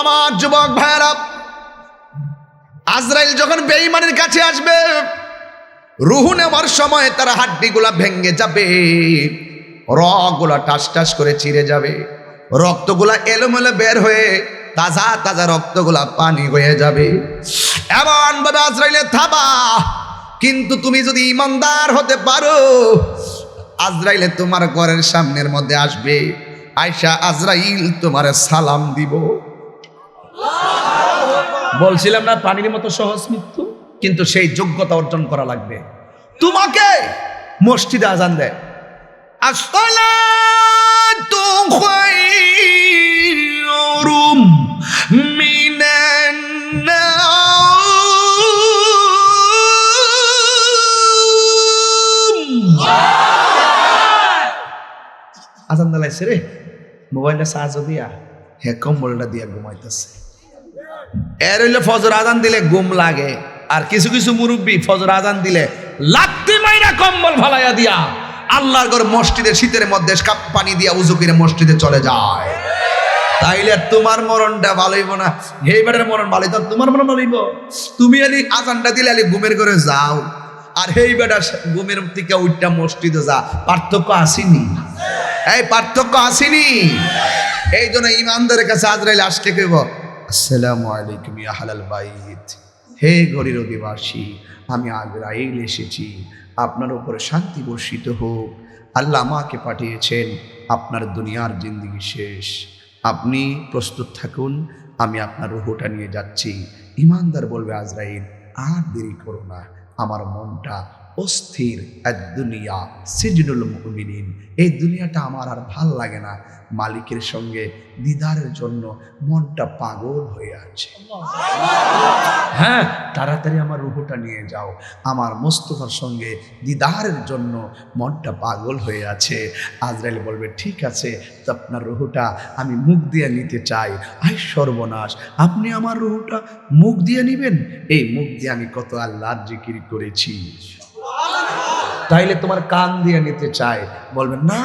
আমার যুবক ভাইরা আজরাইল যখন বেঈমানের কাছে আসবে, রুহু নেওয়ার সময় তার হাড্ডিগুলা ভেঙে যাবে, রগগুলা টাস টাস করে চিরে যাবে, রক্তগুলা এলোমেলো বের হয়ে তাজা তাজা রক্তগুলা পানি হয়ে যাবে। এমন ভাবে আজরাইলে থাবা, কিন্তু তুমি যদি ইমানদার হতে পারো, আজরাইলে তোমার ঘরের সামনের মধ্যে আসবে আয়সা আজরাইল তোমার সালাম দিব। বলছিলাম না পানির মতো সহজ মৃত্যু? কিন্তু সেই যোগ্যতা অর্জন করা লাগবে। তোমাকে মসজিদে আজান দেয়। আজান দালাইছে রে। মোবাইলটা চার্জ দিয়া হ্যাঁ কম্বলটা দিয়া ঘুমাইতেছে। এর হইলে ফজর আজান দিলে গুম লাগে, আর কিছু কিছু মুরব্বী ফজর আজান দিলে লাত্তি মাইরা কম্বল ফালাইয়া দিয়া আল্লাহর ঘর মসজিদের শীতের মধ্যে কাপ পানি দিয়া উজু করে মসজিদে চলে যায়। তাইলে তোমার মরণটা ভালোইব না। বেটার মরণ ভালোই তো তোমার মরণ ভালোইব তুমি আলি আজানটা দিলে আলি ঘুমের ঘরে যাও। আর এই বেটা, ঘুমের থেকে উঠটা মসজিদে যা। পার্থক্য আসেনি? এই পার্থক্য আসেনি। এই জন্য ইমানদারের কাছে আজরাইল আসলে কইব আসসালামু আলাইকুম ইয়া হালাল বাইত। হে গরির অধিবাসী আমি আজরাইল এসেছি। আপনার উপরে শান্তি বর্ষিত হোক। আল্লাহ আমাকে পাঠিয়েছেন, আপনার দুনিয়ার জিন্দিগি শেষ। আপনি প্রস্তুত থাকুন, আমি আপনার রুহটা নিয়ে যাচ্ছি। ইমানদার বলবে, আজরাইল, আর দেরি করো না। আমার মনটা অস্থির এক দুনিয়া, সিজনুল মুমিনিন। এই দুনিয়াটা আমার আর ভালো লাগে না। মালিকের সঙ্গে দিদারের জন্য মনটা পাগল হয়ে আছে। হ্যাঁ তাড়াতাড়ি আমার রুহুটা নিয়ে যাও। আমার মোস্তফার সঙ্গে দিদারের জন্য মনটা পাগল হয়ে আছে। আজরাইল বলবে, ঠিক আছে, তো আপনার রুহুটা আমি মুখ দিয়ে নিতে চাই। আই সর্বনাশ, আপনি আমার রুহুটা মুখ দিয়ে নিবেন? এই মুখ দিয়ে আমি কত আল্লাহর জিকির করেছি। তাইলে তোমার কান দিয়ে নিতে চায়। বলবে, না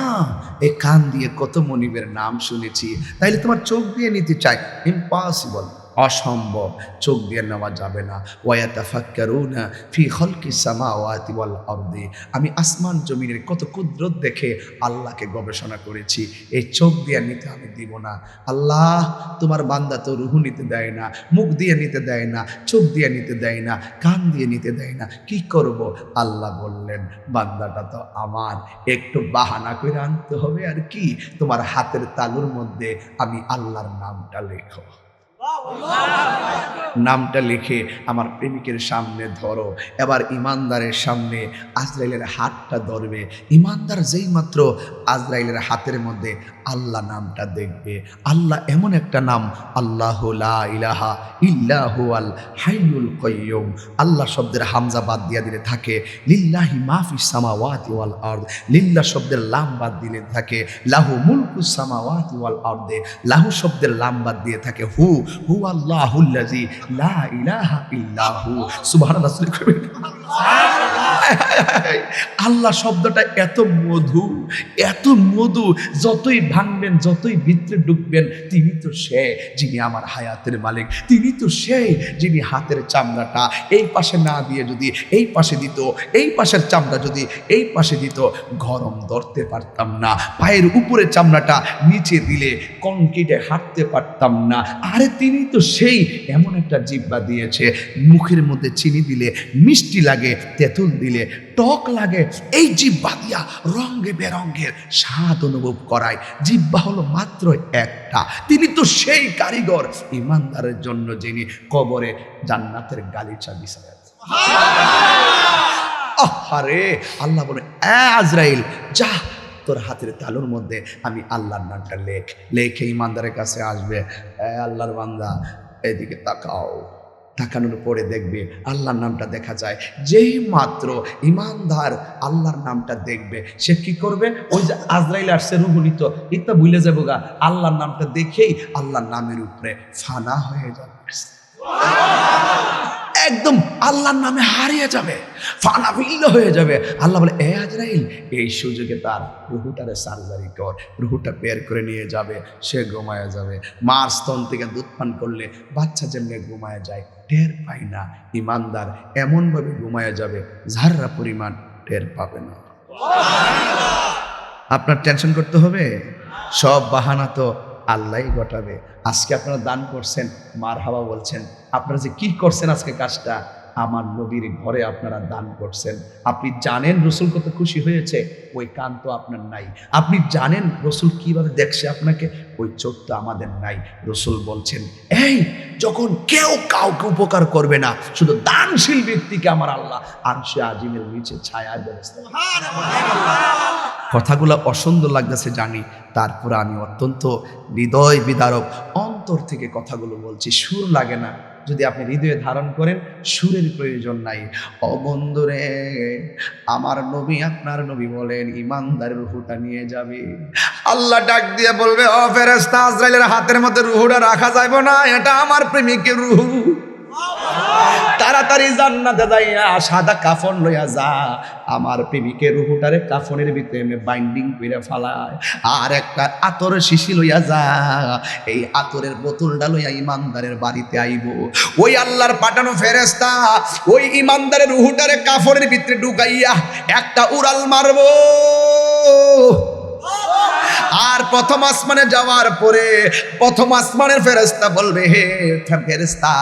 এই কান দিয়ে কত মনিবের নাম শুনেছি। তাইলে তোমার চোখ দিয়ে নিতে চায়। ইম্পসিবল অসম্ভব, চোখ দিয়ে নেওয়া যাবে না। ওয়াতাফাক্কারুনা ফি খলকি সামাওয়াতি ওয়াল আরদি। আমি আসমান জমিনের কত কুদরত দেখে আল্লাহকে গবেষণা করেছি। এই চোখ দিয়ে নিতে আমি দিব না। আল্লাহ তোমার বান্দা তো রুহু নিতে দেয় না, মুখ দিয়ে নিতে দেয় না, চোখ দিয়ে নিতে দেয় না, কান দিয়ে নিতে দেয় না। কি করব? আল্লাহ বললেন, বান্দাটা তো আমার। একটু বাহানা করে আনতে হবে আর কি? তোমার হাতের তালুর মধ্যে আমি আল্লাহর নামটা লেখো। নামটা লিখে আমার প্রেমিকের সামনে ধরো। এবার ইমানদারের সামনে আজরাইলের হাতটা ধরবে। ইমানদার যেই মাত্র আজরাইলের হাতের মধ্যে আল্লাহ নামটা দেখবে। আল্লাহ এমন একটা নাম, আল্লাহ ইলাহা ইল্লাহু আল হাইয়ুল কয়্যুম আল্লাহ শব্দের হামজা বাদ দিয়া দিলে থাকে, লিল্লাহি মাফি সামাওয়াতি ওয়াল আরদ। লিল্লাহ শব্দের লাম বাদ দিলে থাকে, লাহু মুলকু সামাওয়াতি ওয়াল আরদে। লাহু শব্দের লাম বাদ দিয়ে থাকে হু হু আল্লাহুল্লাজি লা ইলাহা ইল্লাহু সুবহানাল্লাহ করবেন আল্লাহ শব্দটা এত মধু এত মধু, যতই ভাঙবেন, যতই ভিতরে ঢুকবেন, তিনি তো সে যিনি আমার হায়াতের মালিক, তিনি তো সে যিনি হাতের চামড়াটা। এই পাশে না দিয়ে যদি এই পাশে দিত, এই পাশের চামড়া যদি এই পাশে দিত, গরম ধরতে পারতাম না। পায়ের উপরে চামড়াটা নিচে দিলে কংক্রিটে হাঁটতে পারতাম না। আরে তিনি তো সেই, এমন একটা জিব্বা দিয়েছে, মুখের মধ্যে চিনি দিলে মিষ্টি লাগে। তেঁতুল দিলে টক লাগে এই জিব্বা দিয়া রঙে বেরঙ্গের স্বাদ অনুভব করায়। জিব্বা হলো মাত্র একটা। তিনি তো সেই কারিগর ইমানদারের জন্য যিনি কবরে জান্নাতের গালিচা বিছায়। আরে আল্লাহ বলে আজরাইল যা তোর হাতের তালুর মধ্যে আমি আল্লাহর নামটা লেখ লেখে ইমানদারের কাছে আসবে। আল্লাহর বান্দা এদিকে তাকাও। তাকানোর পরে দেখবে আল্লাহর নামটা দেখা যায়। যেই মাত্র ইমানদার আল্লাহর নামটা দেখবে, সে কি করবে? ওই যে আজরাইল আসছে রুগুলিত ইত্যা ভুলে যাব গা, আল্লাহর নামটা দেখেই আল্লাহর নামের উপরে ফানা হয়ে যাবে। একদম আল্লাহর নামে হারিয়ে যাবে ফানাফিল্ল হয়ে যাবে। আল্লাহ বলে এ আজরাইল এই সুযোগে তার রুহুটারে সার্জারি কর রুহুটা বের করে নিয়ে যাবে সে ঘুমায় যাবে। মার স্তন থেকে দুধ পান করলে বাচ্চা যেমনি ঘুমায় যায় টের পায় না। ইমানদার এমনভাবে ঘুমায় যাবে ঝাররা পরিমাণ টের পাবে না। আপনার টেনশন করতে হবে? সব বাহানা তো আল্লাহই ঘটাবে। আজকে আপনারা দান করছেন মার হাওয়া বলছেন, আপনারা যে কি করছেন আজকে কাজটা? আমার নবীর ঘরে আপনারা দান করছেন। আপনি জানেন রসুল কত খুশি হয়েছে? ওই কান তো আপনার নাই। আপনি জানেন রসুল কীভাবে দেখছে আপনাকে? ওই চোখ তো আমাদের নাই। রসুল বলছেন, এই, যখন কেউ কাউকে উপকার করবে না, শুধু দানশীল ব্যক্তিকে আমার আল্লাহ। আর সে আজিমের নিচে ছায়ার ব্যবস্থা কথাগুলো অসুন্দর লাগতেছে জানি। তারপরে আমি অত্যন্ত হৃদয় বিদারক অন্তর থেকে কথাগুলো বলছি। সুর লাগে না। যদি আপনি হৃদয়ে ধারণ করেন, সুরের প্রয়োজন নাই। অবন্ধুরে আমার নবী আপনার নবী বলেন, ইমানদারের রুহুটা নিয়ে যাবে। আল্লাহ ডাক দিয়ে বলবে, ও ফেরেস্তা আজরাইলের হাতের মধ্যে রুহুটা রাখা যাবে না। এটা আমার প্রেমিকের রুহু। তাড়াতাড়ি জান্নাতে যাইয়া সাদা কাফন লইয়া যা। আমার প্রেমিকের রুহুটারে কাফনের ভিতরে এমনি বাইন্ডিং করে ফালায়। আর একটা আতরের শিশি লইয়া যা। এই আতরের বোতলটা লইয়া ইমানদারের বাড়িতে আইব। ওই আল্লাহর পাঠানো ফেরেস্তা ওই ইমানদারের রুহুটারে কাফনের ভিতরে ঢুকাইয়া একটা উড়াল মারবো। আর প্রথম আসমানে যাওয়ার পরে প্রথম আসমানের ফেরেস্তা বলবে, হে ফেরেস্তা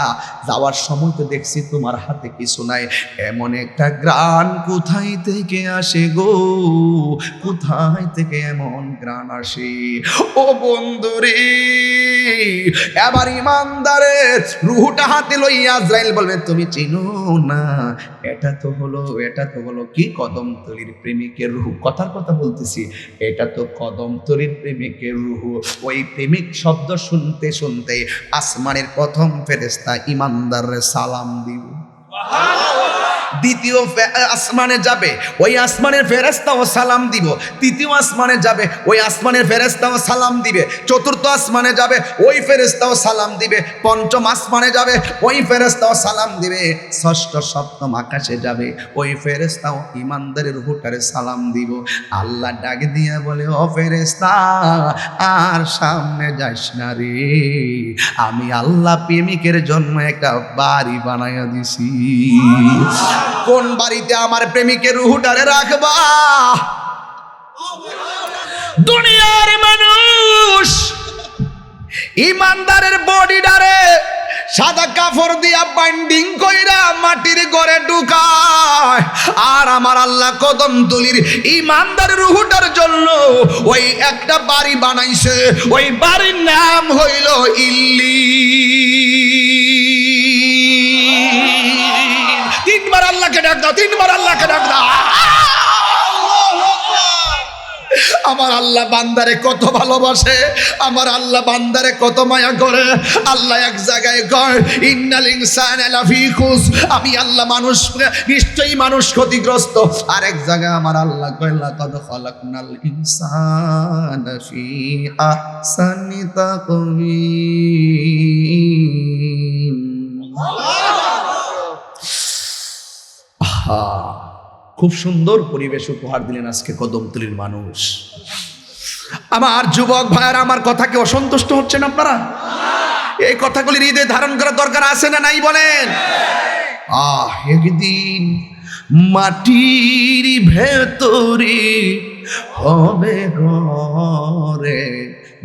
যাওয়ার সময় তো দেখছি তোমার হাতে কিছু নাই। এমন একটা গ্রান কোথায় থেকে আসে গো? কোথায় থেকে এমন গ্রান আসে? ও বন্ধুরে, এবার ইমানদারের রুহুটা হাতে লইয়া আজরাইল বলবে, তুমি চিনো না এটা তো হলো, এটা তো হলো কি? কদম কদমতলির প্রেমিকের রুহু। কথার কথা বলতেছি, এটা তো কদম তরির প্রেমিকের রুহু। ওই প্রেমিক শব্দ শুনতে শুনতে আসমানের প্রথম ফেরেস্তা ইমানদার সালাম দিব দ্বিতীয় আসমানে যাবে, ওই আসমানের ফেরেস্তাও সালাম দিব। তৃতীয় আসমানে যাবে, ওই আসমানের ফেরেস্তাও সালাম দিবে। চতুর্থ আসমানে যাবে, ওই ফেরেস্তাও সালাম দিবে। পঞ্চম আসমানে যাবে, ওই ফেরেস্তাও সালাম দিবে। ষষ্ঠ, সপ্তম আকাশে যাবে, ওই ফেরেস্তাও ইমানদারের হুটারে সালাম দিব। আল্লাহ ডাক দিয়ে বলে, ও ফেরেস্তা আর সামনে যাস না রে। আমি আল্লাহ প্রেমিকের জন্য একটা বাড়ি বানাইয়া দিছি। কোন বাড়িতে আমার প্রেমিকের রুহুটারে রাখবা? দুনিয়ার মানুষ ইমানদারের বডিটারে সাদা কাপড় দিয়া বাইন্ডিং কইরা মাটির ঘরে ঢুকায়। আর আমার আল্লাহ কদম তুলির ইমানদার রুহুটার জন্য ওই একটা বাড়ি বানাইছে। ওই বাড়ির নাম হইল ইল্লি। তিনবার আল্লাহকে ডাক দাও, তিনবার আল্লাহকে ডাক দাও। আমার আল্লাহ বান্দারে কত ভালোবাসে, আমার আল্লাহ বান্দারে কত মায়া করে। আল্লাহ এক জায়গায় কয়, ইন্নাল ইনসান আমি আল্লাহ মানুষ, নিশ্চয়ই মানুষ ক্ষতিগ্রস্ত। আর এক জায়গায় আমার আল্লাহ কয়, লাকাদ খালাকনাল ইনসান ফি আহসানি তাকওয়িম। আহা, খুব সুন্দর পরিবেশ উপহার দিলেন আজকে কদমতলির মানুষ। আমার যুবক ভাইয়ার, আমার কথাকে অসন্তুষ্ট হচ্ছেন আপনারা? এই কথাগুলি হৃদয়ে ধারণ করার দরকার আছে না নাই বলেন? আহ, একদিন মাটির ভেতরে হবে ঘরে।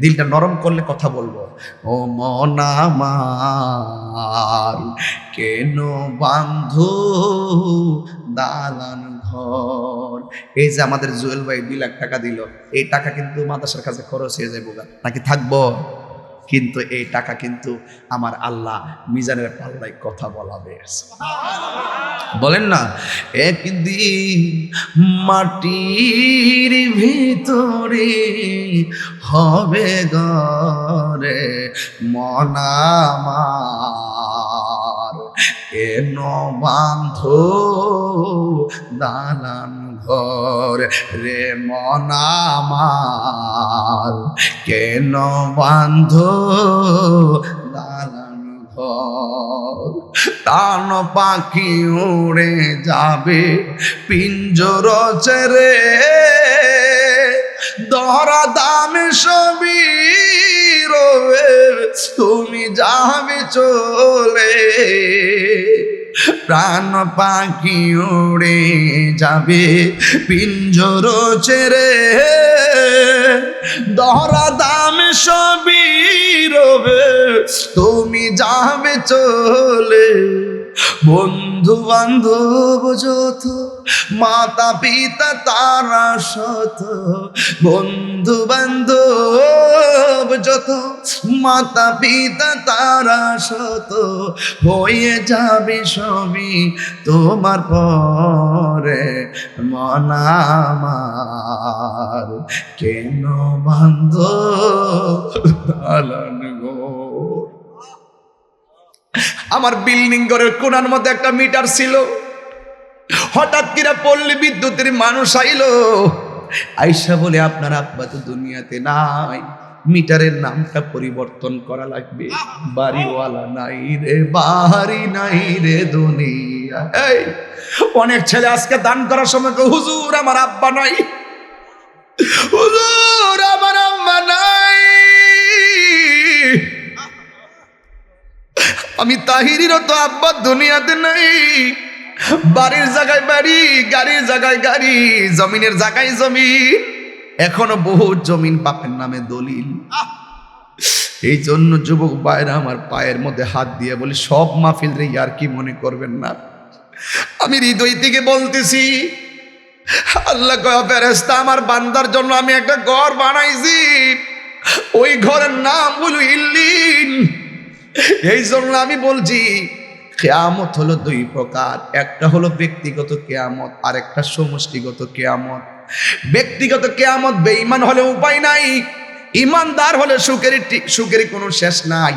দিলটা নরম করলে কথা বলব। ও মন আমার, কেন বান্ধু দালান ঘর? এই যে আমাদের জুয়েল ভাই দুই লাখ টাকা দিল, এই টাকা কিন্তু মাদাসার কাছে খরচ হয়ে যায় বোগা নাকি থাকব? কিন্তু এই টাকা কিন্তু আমার আল্লাহ মিজানের পাল্লায় কথা বলাবে। বলেন না, একদিন মাটির ভিতরে হবে গরে মনামার কেন বান্ধ দালান ঘর রে মনামার কেন বান্ধ দালান ঘর? তান পাখি উড়ে যাবে, পিঞ্জর ছেড়ে দহরা দামে সবই রবে তুমি যাবে চলে। প্রাণ পাখি উড়ে যাবে পিঞ্জর ছেড়ে। দহরা দামে সবই রবে, তুমি যাবে চলে। বন্ধু বান্ধব যত মাতা পিতা তারা শত বন্ধু বান্ধব যত মাতা পিতা, তারা শত হয়ে যাবে সবই তোমার পরে। মনামার কেন বান্ধ? গো। আমার বিল্ডিং ঘরের কোনার মধ্যে একটা মিটার ছিল। হঠাৎ কিরা পল্লী বিদ্যুতের মানুষ আইলো। আইসা বলে, আপনার আব্বা তো দুনিয়াতে নাই। মিটারের নামটা পরিবর্তন করা লাগবে। বাড়িওয়ালা নাই রে, বাড়ি নাই রে দুনিয়া। এই, অনেক ছেলে আজকে দান করার সময় হুজুর, আমার আব্বা নাই। হুজুর, আমার আম্মা নাই। আমি তাহিরিরও তো আব্বা দুনিয়াতে নাই। বাড়ির জায়গায় বাড়ি, গাড়ির জায়গায় গাড়ি, জমিনের জায়গায় জমিন। এখনও বহু জমিন বাপের নামে দলিল। এই জন্য যুবক ভাইরা আমার পায়ের মধ্যে হাত দিয়ে বলি, সব মাহফিল রে আর কি মনে করবেন না? আমি হৃদয় থেকে বলতেছি, আল্লাহ কয়া ফেরেস্তা আমার বান্দার জন্য আমি একটা ঘর বানাইছি। ওই ঘরের নাম হলো ইল্লিন। এই জন্য আমি বলছি, কেয়ামত হলো দুই প্রকার, একটা হলো ব্যক্তিগত কেয়ামত আর একটা সমষ্টিগত কেয়ামত। ব্যক্তিগত কেয়ামত বেঈমান হলে উপায় নাই ইমানদার হলে সুখের সুখের কোনো শেষ নাই।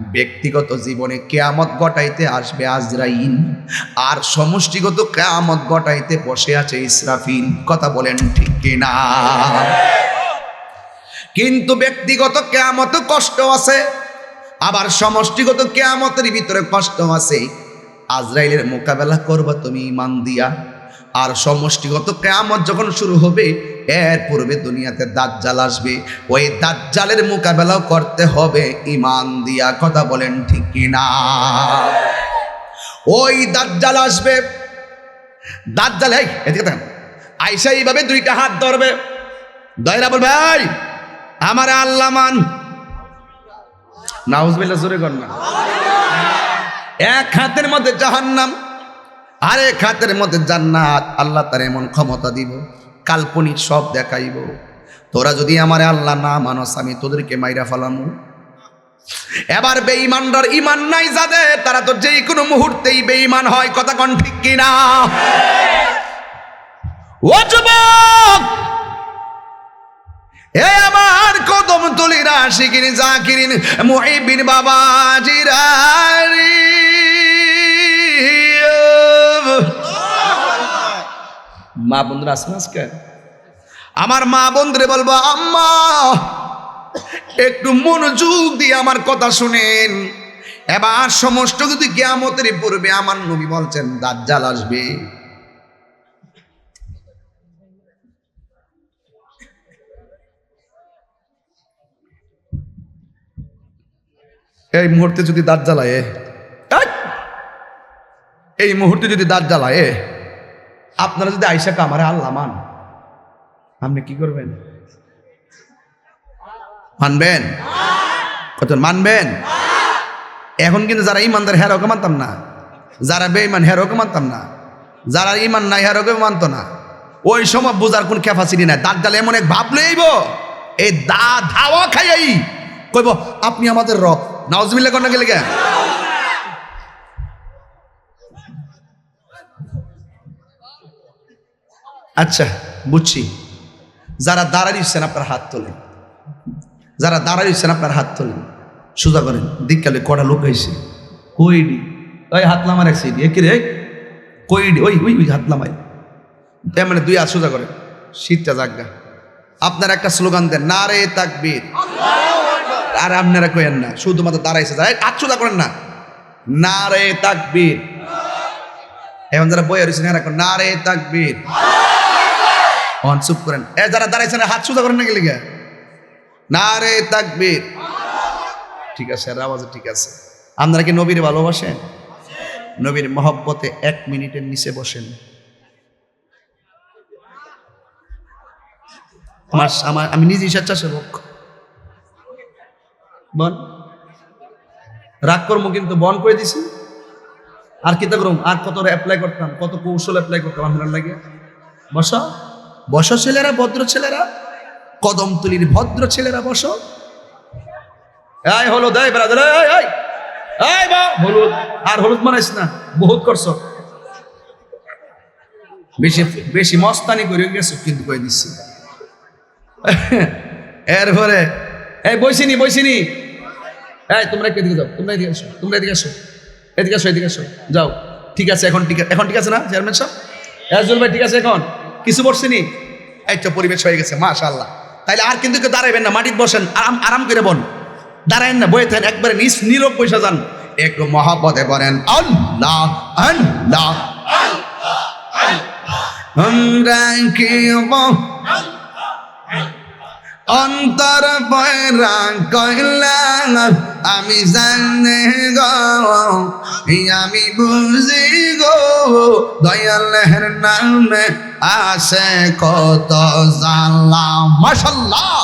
ব্যক্তিগত জীবনে কেয়ামত ঘটাইতে আসবে আজরাইন আর সমষ্টিগত কেয়ামত ঘটাইতে বসে আছে ইসরাফিল। কথা বলেন ঠিক কিনা? কিন্তু ব্যক্তিগত কেয়ামত কষ্ট আছে, আবার সমষ্টিগত কেয়ামতের ভিতরে কষ্ট আছে। আজরাইলের মোকাবেলা করবা তুমি ইমান দিয়া। আর সমষ্টিগত কেয়ামত যখন শুরু হবে, এর পূর্বে দুনিয়াতে দাজ্জাল আসবে। ওই দাজ্জালের মোকাবেলাও করতে হবে ইমান দিয়া কথা বলেন ঠিক কিনা? ওই দাজ্জাল আসবে। দাজ্জাল এই এদিকে দেখেন আইসা এইভাবে দুইটা হাত ধরবে। দয়রা বলবে ভাই আমার আল্লাহ মান জোরে কর না। এক হাতের মধ্যে জাহান্নাম। আর হাতের মধ্যে জান্নাত, আল্লাহ তার এমন ক্ষমতা দিব, কাল্পনিক সব দেখাইব। তোরা যদি আমার আল্লাহ না মানস, আমি তোদেরকে মাইরা ফেলামু। এবার বেঈমানরার ইমান নাই যাদের তারা তো যেই কোনো মুহূর্তেই বেঈমান হয়, কথা কন ঠিক কিনা? ও যুবক! এ আমার কদম তুলিরা শিকিন জাকিরিন, মুহিবিন বাবা জিরারি মা বন্ধুরা আসেন আজকে? আমার মা বন্ধুরে বলব, আম্মা, একটু মনোযোগ দিয়ে আমার কথা শুনেন। এবার সমস্ত যদি কেয়ামতের পূর্বে আমার নবী বলছেন, দাজ্জাল আসবে। এই মুহূর্তে যদি দাঁত জ্বালায় এই! মুহূর্তে যদি দাঁত জ্বালায় আপনারা যদি আইসা কামারে আল্লাহ মান, আপনি কি করবেন? মানবেন? কত মানবেন? এখন কিন্তু যারা ইমানদার হেরোকে মানতাম না। যারা বেঈমান হেরোকে মানতাম না। যারা ইমান নাই হেরোকে মানতো না। ওই সময় বোঝার কোন ক্যাপাসিটি নাই। দাঁত জ্বালে এমন এক ভাব লইব, এই দা ধাওয়া খাইয়াই কইব, আপনি আমাদের রব। নাউজবিল্লা কন্যা গেলে আচ্ছা বুঝছি। যারা দাঁড়াইছেন আপনার হাত তোলেন। যারা দাঁড়াইছেন আপনার হাত তোলেন। সোজা করেন, দিককালে কটা লোক হয়েছে কইডি। ওই হাত নামার এক সাইড একে রে কইডি, ওই ওই ওই হাত নামাই মানে দুই হাত সোজা করেন। শীতটা জাগা আপনার একটা স্লোগান দেন না রে তাকবীর। আর আপনারা কইেন না, শুধুমাত্র দাঁড়াইছে যারা। হাত সোজা করেন না। না রে তাকবীর। এখন যারা বই রয়েছেন এরা না রে তাকবীর। অন চুপ করেন। এ, যারা দাঁড়াইছেন, হাত সুদা করেন না গেলে গা না রে তাকবীর। ঠিক আছে আর ঠিক আছে। আপনারা কি নবীর ভালোবাসেন? নবীর মহব্বতে এক মিনিটের নিচে বসেন। আমার আমার আমি নিজে স্বেচ্ছাসেবক। বন রাগ কর্ম কিন্তু, বন করে দিছি। আর কি করুম? আর কত অ্যাপ্লাই করতাম, কত কৌশল অ্যাপ্লাই করতাম আপনার লাগে? বসো। বসো ছেলেরা, ভদ্র ছেলেরা। কদম তুলির ভদ্র ছেলেরা বসো। এই এই বা, হলুদ। আর হলুদ মানাইস না, বহুত করছ। বেশি বেশি মস্তানি করে গেছো, কিন্তু কই দিচ্ছি এরপরে, এই বইসিনি বইসিনি এই, তোমরা একটু এদিকে যাও, তোমরা এদিকে আসো, তোমরা এদিকে আসো। এদিকে আসো এদিকে আসো, যাও। ঠিক আছে, এখন ঠিক এখন ঠিক আছে না, চেয়ারম্যান সাহেব? এজল ভাই, ঠিক আছে এখন? কিছু এই তো পরিবেশ হয়ে গেছে, মাশাআল্লাহ। তাইলে আর কিন্তু কেউ দাঁড়াইবেন না মাটির বসেন, আরাম আরাম করে বন। দাঁড়ায়েন না, বয়ে থাকেন, একবারে নিস নীরব পয়সা যান। একটু মহাপদে বলেন, আল্লাহ আল্লাহ আমরা কি অন্তর পয়রা কইলা আমি জানে গো, আমি বুঝি গো, দয়ালের নামে আসে কত জানলাম মাশাল্লাহ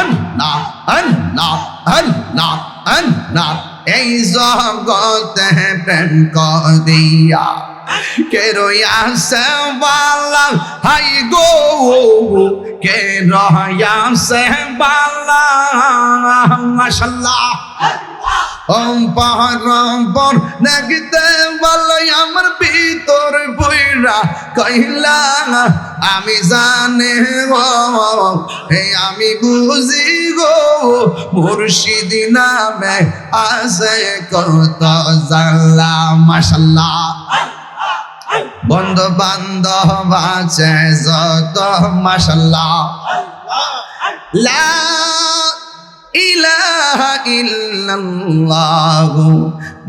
আল্লাহ আল্লাহ আল্লাহ আল্লাহ এই জগতে প্রেম করিয়া কে রয়াসে বালা হাই গো কে রয়াসে বালা মাশাল্লাহ। ওম পাহাড় দেখতে বলো আমার ভিতর বইরা কইলা আমি জানে গো আমি বুঝি গো, মুর্শিদি নামে আছে কত জাল্লা মাশাল্লাহ। বন্ধু বান্ধব আছে যত, মাশাল্লাহ। লা ইলাহা ইল্লাল্লাহু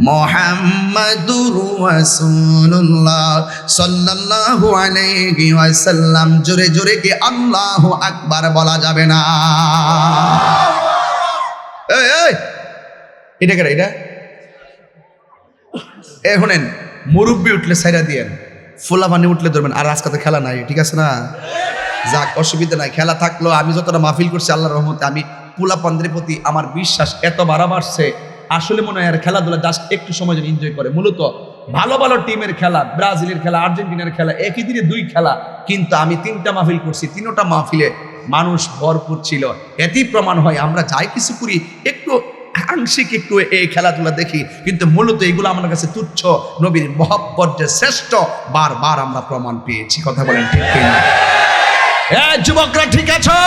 মুহাম্মাদুর রাসূলুল্লাহ সাল্লাল্লাহু আলাইহি ওয়াসাল্লাম। জোরে জোরে কি আল্লাহু আকবার বলা যাবে না? এই এই, এটা কেন এটা? এ, শুনেন, মুরব্বি উঠলে সাইরা দিয়েন, ফুলা পানি উঠলে ধরবেন, আর আজকাতে খেলা নাই, ঠিক আছে না? যাক, অসুবিধা নাই, খেলা থাকল, আমি যতটা মাহফিল করছি আল্লাহ রহমতে আমি পুলা পান্দের প্রতি আমার বিশ্বাস এত বাড়া বাড়ছে। আসলে মনে হয় আর খেলাধুলা জাস্ট একটু সময় যেন এনজয় করে। মূলত ভালো ভালো টিমের খেলা, ব্রাজিলের খেলা, আর্জেন্টিনার খেলা, একই দিনে দুই খেলা। কিন্তু আমি তিনটা মাহফিল করছি, তিনোটা মাহফিলে মানুষ ভরপুর ছিল। এতেই প্রমাণ হয়, আমরা যাই কিছু করি, একটু আংশিক একটু এই খেলাধুলা দেখি। কিন্তু মূলত এগুলো আমার কাছে তুচ্ছ, নবীর মহব্বত যে শ্রেষ্ঠ, বারবার আমরা প্রমাণ পেয়েছি। কথা বলেন ঠিক যুবকরা ঠিক আছো?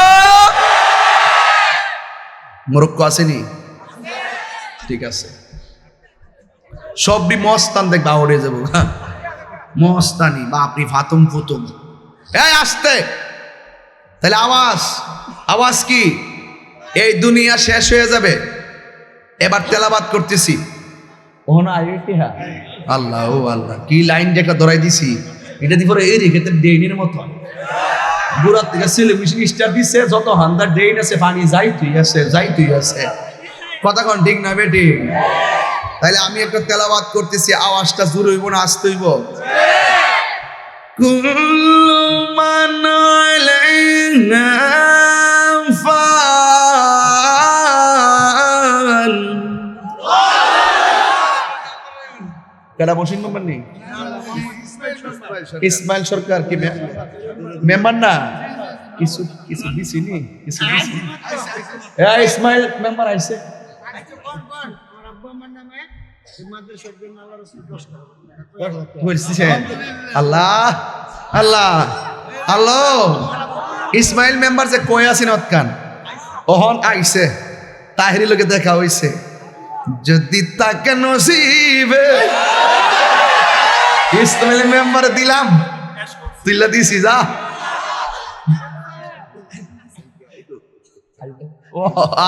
মোরক্কো আসেনি? ঠিক আছে। সবই মস্তান দেখ বাহরে যাব। হ্যাঁ। মস্তানি বাপরি ফাতুম ফুতুম। এই আসতে। তাহলে আওয়াজ। আওয়াজ কি? এই দুনিয়া শেষ হয়ে যাবে। এবার তেলাবাদ করতেছি। হ্যাঁ। আল্লাহ ও আল্লাহ। কি লাইন যে একটা ধরাই দিছি। এটা দি পরে এই রেখে ডেইনের মতো। গোড়ার থেকে সেলিব্রেশন স্টার দিছে, যত হান্দার ড্রেন আছে, পানি যাই তুই আছে যাই তুই আছে। কথা কন, ঠিক না বেটি? তাহলে আমি একটা তেলাবাদ করতেছি, আওয়াজটা জোর হইব না, আসতে হইব? কুল্লু মান আলাইনা ফান কেডা বসিন নেই? ইসমাইল সরকার কি মে- মেম্বার না কিছু কিছু দিছি নি কিছু দিছি হ্যাঁ ইসমাইল মেম্বার আইছে বলছেন আল্লাহ আল্লাহ আল্লাহ ইসমাইল মেম্বার যে কই আছেন অতকান ওহন আইছে তাহিরি লোকে দেখা হইছে যদি তাকে নসিবে ইসমাইল মেম্বার দিলাম। তুইলা দিছি যা।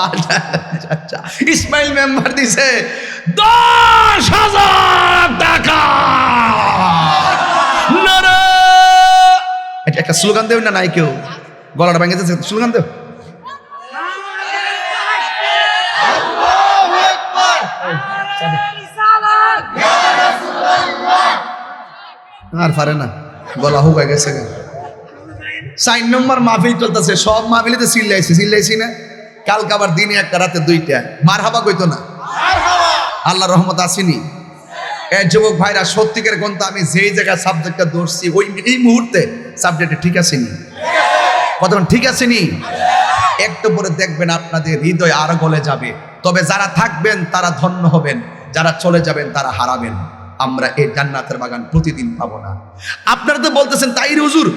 আচ্ছা আচ্ছা, আচ্ছা। ইসমাইল মেম্বার দিছে। দশ হাজার টাকা! একটা স্লোগান দেবেন না নাই কেউ গলাটা ভেঙে যাচ্ছে স্লোগান দেব আর পারে না। গলা হুকা গেছে গা। নম্বর মাহফিল চলতেছে, সব মাহফিলিতে চিল্লাইছি চিল্লাইছি না। কালকে আবার দিনে একটা, রাতে দুইটা। মার হাবা কইতো না? আল্লাহ রহমত আসেনি। এ যুবক ভাইরা, সত্যিকার গন্ত আমি যেই জায়গায় সাবজেক্টটা ধরছি, ওই এই মুহূর্তে সাবজেক্টে ঠিক আছে নি কতক্ষণ ঠিক আছে নি একটু পরে দেখবেন আপনাদের হৃদয় আরও গলে যাবে। তবে যারা থাকবেন, তারা ধন্য হবেন। যারা চলে যাবেন, তারা হারাবেন। আমরা এই জান্নাতের বাগান প্রতিদিন পাবো না। আপনারা তো বলতেছেন তাই হুজুর,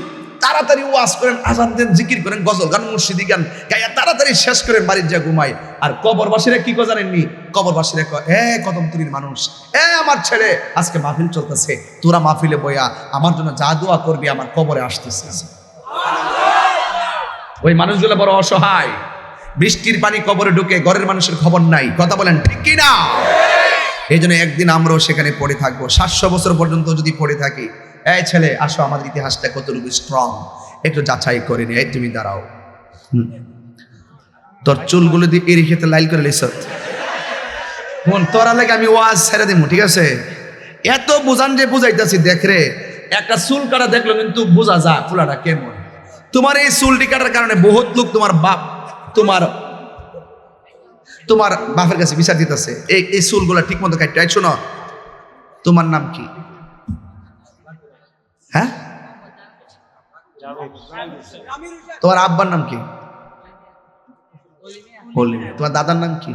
তাড়াতাড়ি ওয়াজ করেন, আজান দেন, জিকির করেন, গজল গান মুর্শিদি গান গাইয়া তাড়াতাড়ি শেষ করেন, বাড়ির যা ঘুমায়। আর কবরবাসীরা কি কো জানেননি? কবরবাসীরা কয়, এ, কদম তুরির মানুষ, এ, আমার ছেলে, আজকে মাহফিল চলতেছে, তোরা মাহফিলে বয়া আমার জন্য যা দোয়া করবি, আমার কবরে আসতেছে। ওই মানুষগুলো বড় অসহায়। বৃষ্টির পানি কবরে ঢুকে ঘরের মানুষের খবর নাই। কথা বলেন ঠিক কি না এই জন্য একদিন আমরাও সেখানে পড়ে থাকব। সাতশো বছর পর্যন্ত যদি পড়ে থাকি, এই ছেলে, আসো, আমাদের ইতিহাসটা কতটুকু স্ট্রং একটু যাচাই করে নি এই তুমি দাঁড়াও। তোর চুলগুলো দিয়ে এরি খেতে লাইল করে লিস। তোরা লাগে আমি ওয়াজ ছেড়ে দিব ঠিক আছে? এত বুঝান যে বুঝাইতেছি, দেখ রে, একটা চুল কাটা দেখল কিন্তু বোঝা যা ফুলাটা কেমন। তোমার এই চুলটি কাটার কারণে বহুত লোক তোমার বাপ, তোমার তোমার বাপের কাছে বিচার দিতেছে। এই এই চুলগুলো ঠিক মতো কাটতে এই শোনো, তোমার নাম কি? হ্যাঁ? তোমার আব্বার নাম কি? তোমার দাদার নাম কি?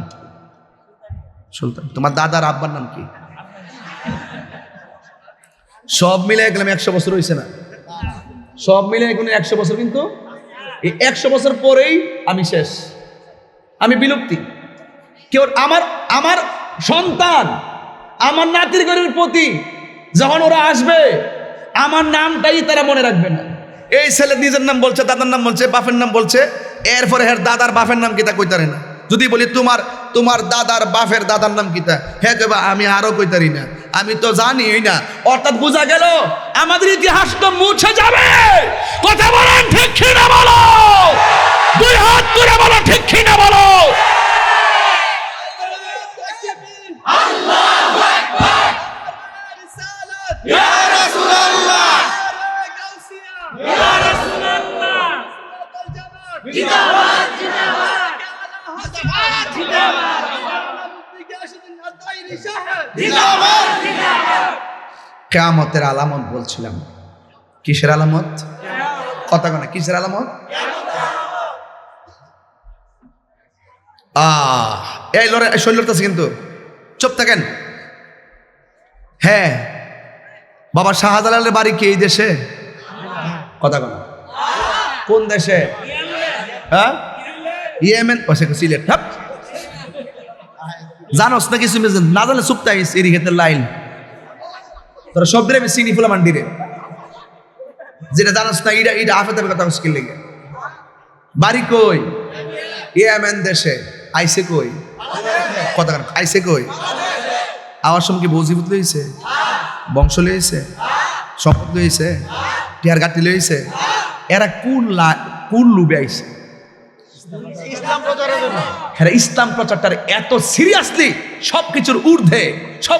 সুলতান। তোমার দাদার আব্বার নাম কি? সব মিলে গেলাম একশো বছর হয়েছে না। সব মিলে এখন একশো বছর কিন্তু এই একশো বছর পরেই আমি শেষ। আমি বিলুপ্তি। কেউ আমার আমার সন্তান, আমার নাতির ঘরের প্রতি যখন ওরা আসবে, আমার নামটাই তারা মনে রাখবে না। এই ছেলে নিজের নাম বলছে, দাদার নাম বলছে, বাপের নাম বলছে, এরপরে হের দাদার বাপের নাম কিতা কইতারে না। যদি বলি, তোমার তোমার দাদার বাপের দাদার নাম কিতা হ্যাঁ কইবা, আমি আরও কইতারি না। আমি তো জানি না। অর্থাৎ বোঝা গেল, আমাদের ইতিহাস তো মুছে যাবে। কথা বলেন ঠিক না বলো? দুই হাত তুলে বলো ঠিক না বলো? কেয়ামতের আলামত বলছিলাম। কিসের আলামত? কথা না, কিসের আলামত? আহ, এই লড়াই শৈল আছে কিন্তু। থাকেন। হ্যাঁ বাবা শাহজালালের বাড়ি কি এই দেশে? কথা কোন। কোন দেশে? হ্যাঁ? ইয়েমেন সিলেট হাপ জানোস না কিছু না জানলে চুপ থাকিস এরি ক্ষেত্রে লাইন। তোরা সব দিলে আমি চিনি ফুলা মান্ডিরে যেটা জানোস না ইটা ইটা আফে তবে কথা মুশকিল লেগে বাড়ি কই? ইয়েমেন দেশে। আইসে কই? কথা আইসে কই? আমার সঙ্গে বৌজিভূত লইছে? বংশ লইছে? সম্পদ লইছে? টিয়ার গাটি লইছে? এরা কোন লা কোন লুবে আইছে? এরা ইসলাম প্রচারটার এত সিরিয়াসলি সব কিছুর ঊর্ধ্বে সব